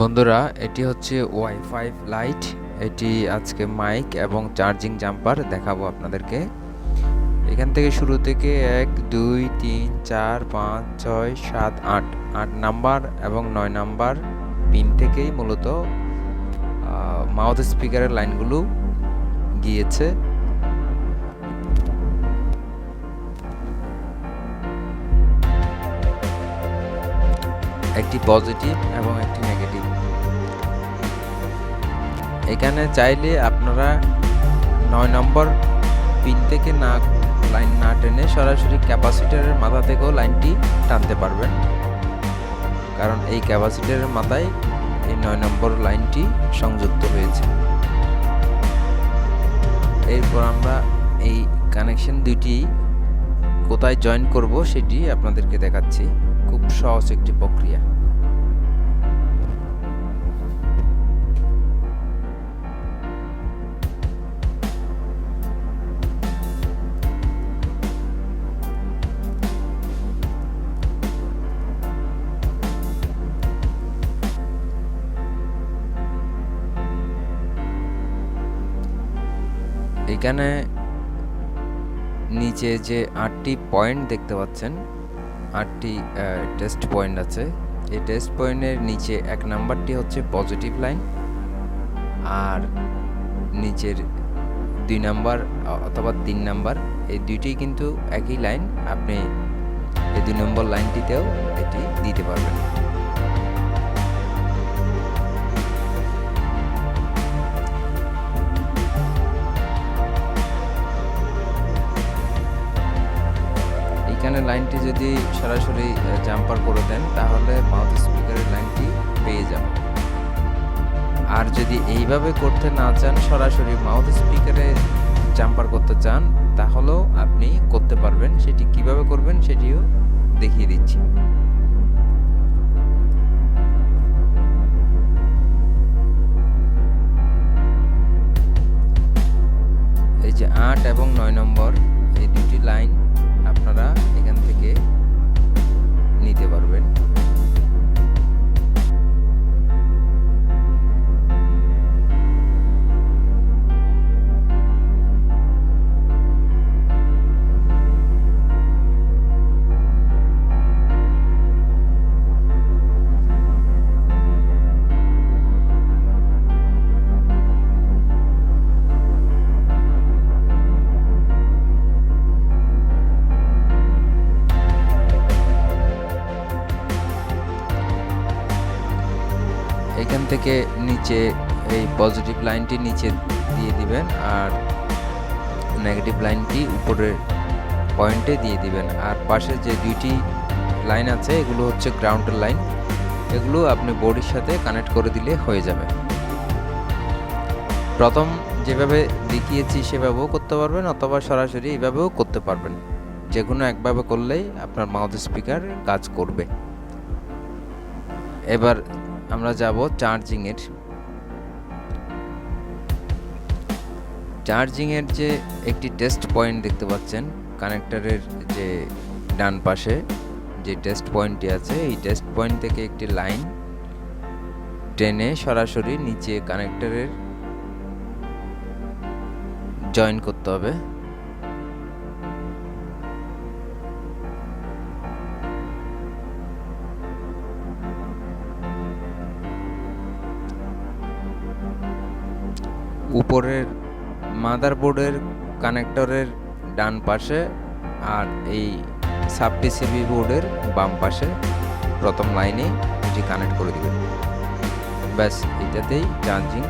বন্ধুরা, এটি হচ্ছে ওয়াইফাই লাইট এটি আজকে মাইক এবং চার্জিং জাম্পার দেখাবো আপনাদেরকে। এখান থেকে শুরু থেকে এক, দুই, তিন, চার, পাঁচ, ছয়, সাত, আট আট নাম্বার এবং নয় নাম্বার পিন থেকেই মূলত মাউথ স্পিকারের লাইনগুলো গিয়েছে। একটি পজিটিভ এবং একটি নেগেটিভ এখানে চাইলে আপনারা নয় নম্বর পিন থেকে না, লাইন না টেনে সরাসরি ক্যাপাসিটারের মাথা থেকেও লাইনটি টানতে পারবেন। কারণ এই ক্যাপাসিটারের মাথায় এই নয় নম্বর লাইনটি সংযুক্ত হয়েছে। এরপর আমরা এই কানেকশন দুইটি কোথায় জয়েন করব সেটি আপনাদেরকে দেখাচ্ছি। খুব সহজ একটি প্রক্রিয়া। এখানে নিচে যে আটটি পয়েন্ট দেখতে পাচ্ছেন, আটটি টেস্ট পয়েন্ট আছে। এই টেস্ট পয়েন্টের নিচে এক নাম্বারটি হচ্ছে পজিটিভ লাইন আর নিচের দুই নাম্বার অথবা তিন নাম্বার, এই দুইটি কিন্তু একই লাইন আপনি এই দুই নম্বর লাইনটিতেও এটি দিতে পারবেন। লাইনটি যদি সরাসরি জাম্পার করে দেন, তাহলে মাউথ স্পিকারের লাইনটি পেয়ে যাবেন। আর যদি এইভাবে করতে না চান, সরাসরি মাউথ স্পিকারে জাম্পার করতে চান, তাহলেও আপনি করতে পারবেন। সেটি কীভাবে করবেন, সেটিও দেখিয়ে দিচ্ছি। এই যে আট এবং নয় নম্বর, এই দুটি লাইন আপনারা এখান নিতে পারবেন। এখান থেকে নিচে এই পজিটিভ লাইনটি নিচে দিয়ে দিবেন আর নেগেটিভ লাইনটি উপরের পয়েন্টে দিয়ে দিবেন। আর পাশে যে দুইটি লাইন আছে, এগুলো হচ্ছে গ্রাউন্ডের লাইন এগুলো আপনি বোর্ডের সাথে কানেক্ট করে দিলে হয়ে যাবে। প্রথম যেভাবে দেখিয়েছি সেভাবেও করতে পারবেন অথবা সরাসরি এইভাবেও করতে পারবেন। যে কোনো একভাবে করলেই আপনার মাউথ স্পিকার কাজ করবে। এবার আমরা যাব চার্জিংয়ের। চার্জিংয়ের যে একটি টেস্ট পয়েন্ট দেখতে পাচ্ছেন কানেক্টরের যে ডান পাশে যে টেস্ট পয়েন্টটি আছে, এই টেস্ট পয়েন্ট থেকে একটি লাইন টেনে সরাসরি নিচে কানেক্টরের জয়েন করতে হবে। উপরের মাদারবোর্ডের কানেক্টরের ডান পাশে আর এই সাব পিসিবি বোর্ডের বাম পাশে প্রথম লাইনে এটি কানেক্ট করে দেবেন। ব্যাস, এটাতেই চার্জিং